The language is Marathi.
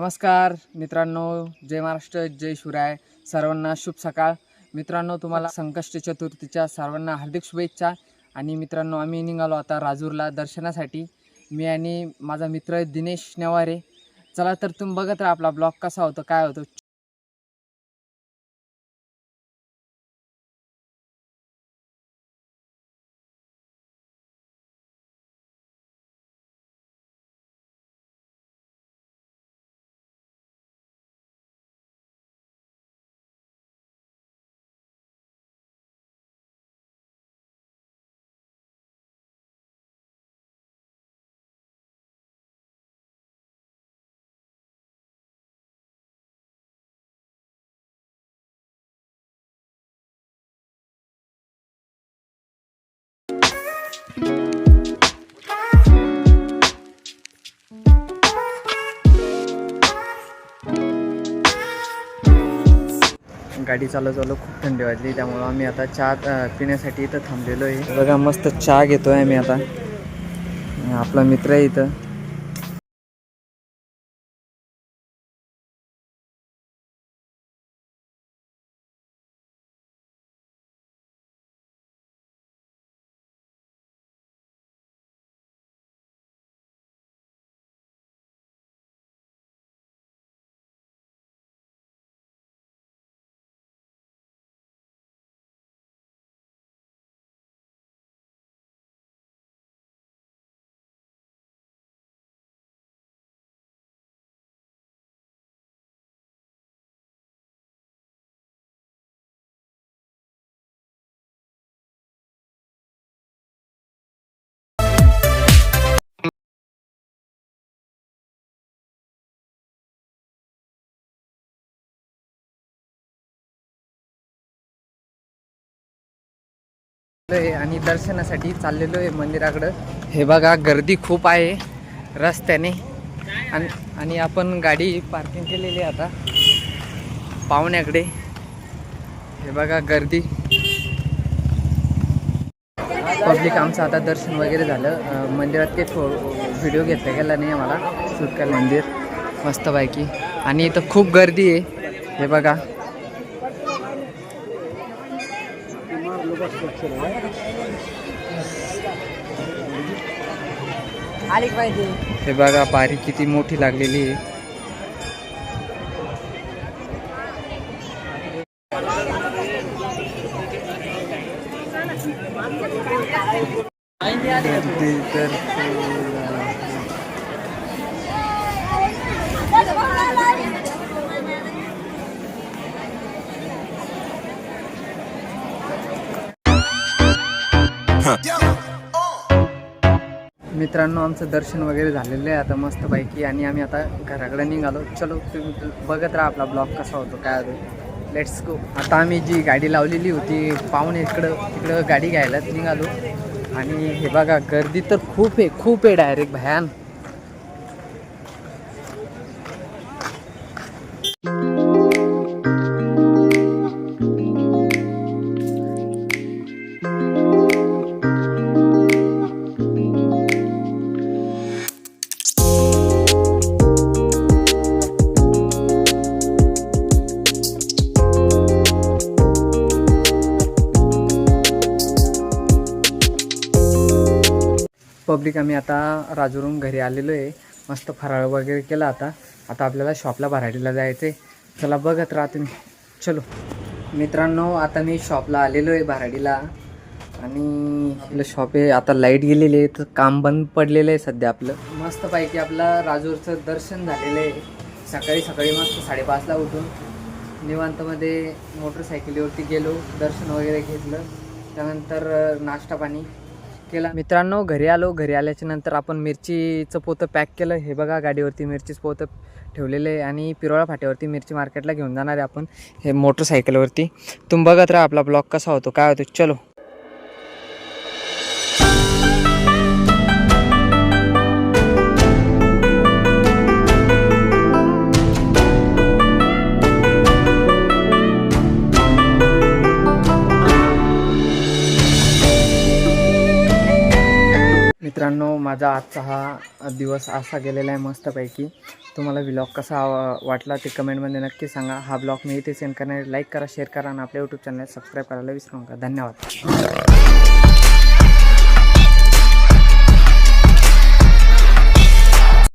नमस्कार मित्रांनो. जय महाराष्ट्र जय शिवराय. सर्वांना शुभ सकाळ. मित्रांनो तुम्हाला संकष्ट चतुर्थीच्या सर्वांना हार्दिक शुभेच्छा. आणि मित्रांनो आम्ही निघालो आता राजूरला दर्शनासाठी. मी आणि माझा मित्र दिनेश नेवारे. चला तर तुम्ही बघत राहा आपला ब्लॉग कसा होतो काय होतो. गाडी चालू चालू खूप थंडी वाजली त्यामुळं आम्ही आता चहा पिण्यासाठी इथं थांबलेलो आहे. बघा मस्त चहा घेतोय आम्ही आता. आपला मित्र आहे इथं. आहे आणि दर्शनासाठी चाललेलो आहे मंदिराकडं. हे बघा गर्दी खूप आहे रस्त्याने. आणि आणि आपण गाडी पार्किंग केलेली आहे आता पाहुण्याकडे. हे बघा गर्दी. पब्लिक आमचं आता दर्शन वगैरे झालं. मंदिरात ते थो व्हिडिओ घेतला गेला नाही आम्हाला. सुटका मंदिर मस्तपैकी. आणि इथं खूप गर्दी आहे. हे बघा. हे बघा पारी किती मोठी लागलेली आहे. तर मित्रांनो आमचं दर्शन वगैरे झालेलं आहे. आता मस्तपैकी आणि आम्ही आता घराकडे निघालो. चलो तुम्ही बघत राहा आपला ब्लॉग कसा होतो काय होतो. लेट्स गो आता आम्ही जी गाडी लावलेली होती पाहुणे इकडं तिकडं गाडी घ्यायलाच निघालो. आणि हे बघा गर्दी तर खूप आहे खूप आहे डायरेक्ट भयान. पब्लिक आम्ही आता राजूरून घरी आलेलो आहे. मस्त फराळ वगैरे केला आता. आता आपल्याला शॉपला भराडीला जायचं आहे चला बघत राहा तुम्ही. चलो. मित्रांनो आता मी शॉपला आलेलो आहे भराडीला. आणि आपलं शॉप आहे. आता लाइट गेलेली आहे. तर काम बंद पडलेलं आहे सध्या आपलं. मस्तपैकी आपलं राजूरचं दर्शन झालेलं आहे. सकाळी सकाळी मस्त साडेपाचला उठून निवांतमध्ये मोटरसायकलीवरती गेलो. दर्शन वगैरे घेतलं. त्यानंतर नाश्ता पाणी. केला. मित्रांनो घरी आलो. घरी आल्याच्यानंतर आपण मिरचीचं पोतं पॅक केलं. हे बघा गाडीवरती मिरचीचं पोतं ठेवलेलं आहे आणि पिरोळा फाट्यावरती मिरची मार्केटला घेऊन जाणार आहे आपण. हे मोटरसायकलवरती तुम्ही बघत राहा आपला ब्लॉग कसा होतो काय होतो. चलो. मित्रांनो माझा आजचा हा दिवस असा गेलेला आहे मस्तपैकी. तुम्हाला व्लॉग कसा वाटला ते कमेंटमध्ये नक्की सांगा. हा ब्लॉग मी इथे सेंड करणार लाईक करा शेअर करा आणि आपल्या यूट्यूब चॅनल सबस्क्राईब करायला विसरू नका. धन्यवाद.